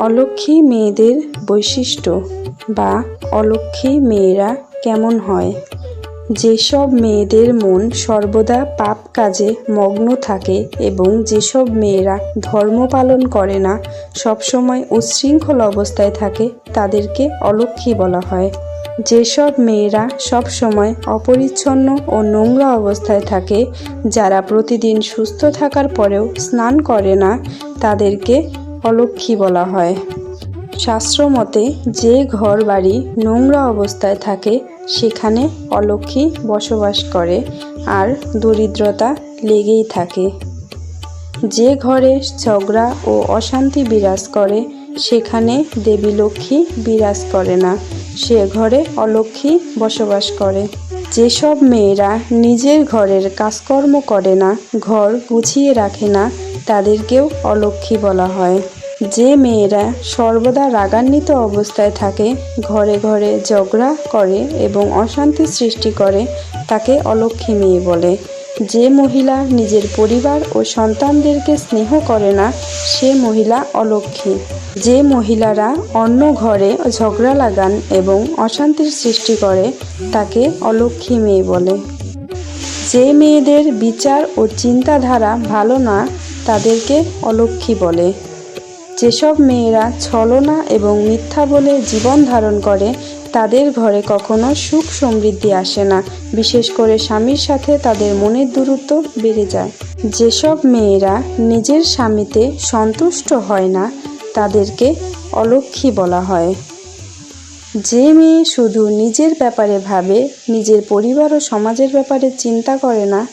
অলক্ষী মেয়েদের বৈশিষ্ট্য বা অলক্ষী মেয়েরা কেমন হয়? যেসব মেয়েদের মন সর্বদা পাপ কাজে মগ্ন থাকে এবং যেসব মেয়েরা ধর্ম পালন করে না, সবসময় উচ্ছৃঙ্খল অবস্থায় থাকে, তাদেরকে অলক্ষী বলা হয়। যেসব মেয়েরা সব সময় অপরিচ্ছন্ন ও নোংরা অবস্থায় থাকে, যারা প্রতিদিন সুস্থ থাকার পরেও স্নান করে না, তাদেরকে অলক্ষী বলা হয়। শাস্ত্রমতে যে ঘর বাড়ি নোংরা অবস্থায় থাকে, সেখানে অলক্ষী বসবাস করে আর দরিদ্রতা লেগেই থাকে। যে ঘরে ঝগড়া ও অশান্তি বিরাজ করে, সেখানে দেবী লক্ষ্মী বিরাজ করে না। সে ঘরে অলক্ষ্মী বসবাস করে। যেসব মেয়েরা নিজের ঘরের কাজকর্ম করে না, ঘর গুছিয়ে রাখে না, তাদেরকেও অলক্ষ্মী বলা হয়। যে মেয়েরা সর্বদা রাগান্বিত অবস্থায় থাকে, ঘরে ঘরে ঝগড়া করে এবং অশান্তি সৃষ্টি করে, তাকে অলক্ষ্মী মেয়ে বলে। যে মহিলা নিজের পরিবার ও সন্তানদেরকে স্নেহ করে না, সে মহিলা অলক্ষ্মী। যে মহিলারা অন্য ঘরে ঝগড়া লাগান এবং অশান্তির সৃষ্টি করে, তাকে অলক্ষ্মী মেয়ে বলে। যে মেয়েদের বিচার ও চিন্তাধারা ভালো না, তাদেরকে অলক্ষ্মী বলে। যেসব মেয়েরা ছলনা এবং মিথ্যা বলে জীবন ধারণ করে তাদের ঘরে কখনো সুখ সমৃদ্ধি আসে না। বিশেষ করে স্বামীর সাথে তাদের মনের দূরত্ব বেড়ে যায়। যেসব মেয়েরা নিজের স্বামীতে সন্তুষ্ট হয় না, তাদেরকে অলক্ষী বলা হয়। যে মেয়ে শুধু নিজের ব্যাপারে ভাবে, নিজের পরিবার ও সমাজের ব্যাপারে চিন্তা করে না,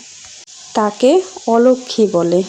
তাকে অলক্ষী বলে।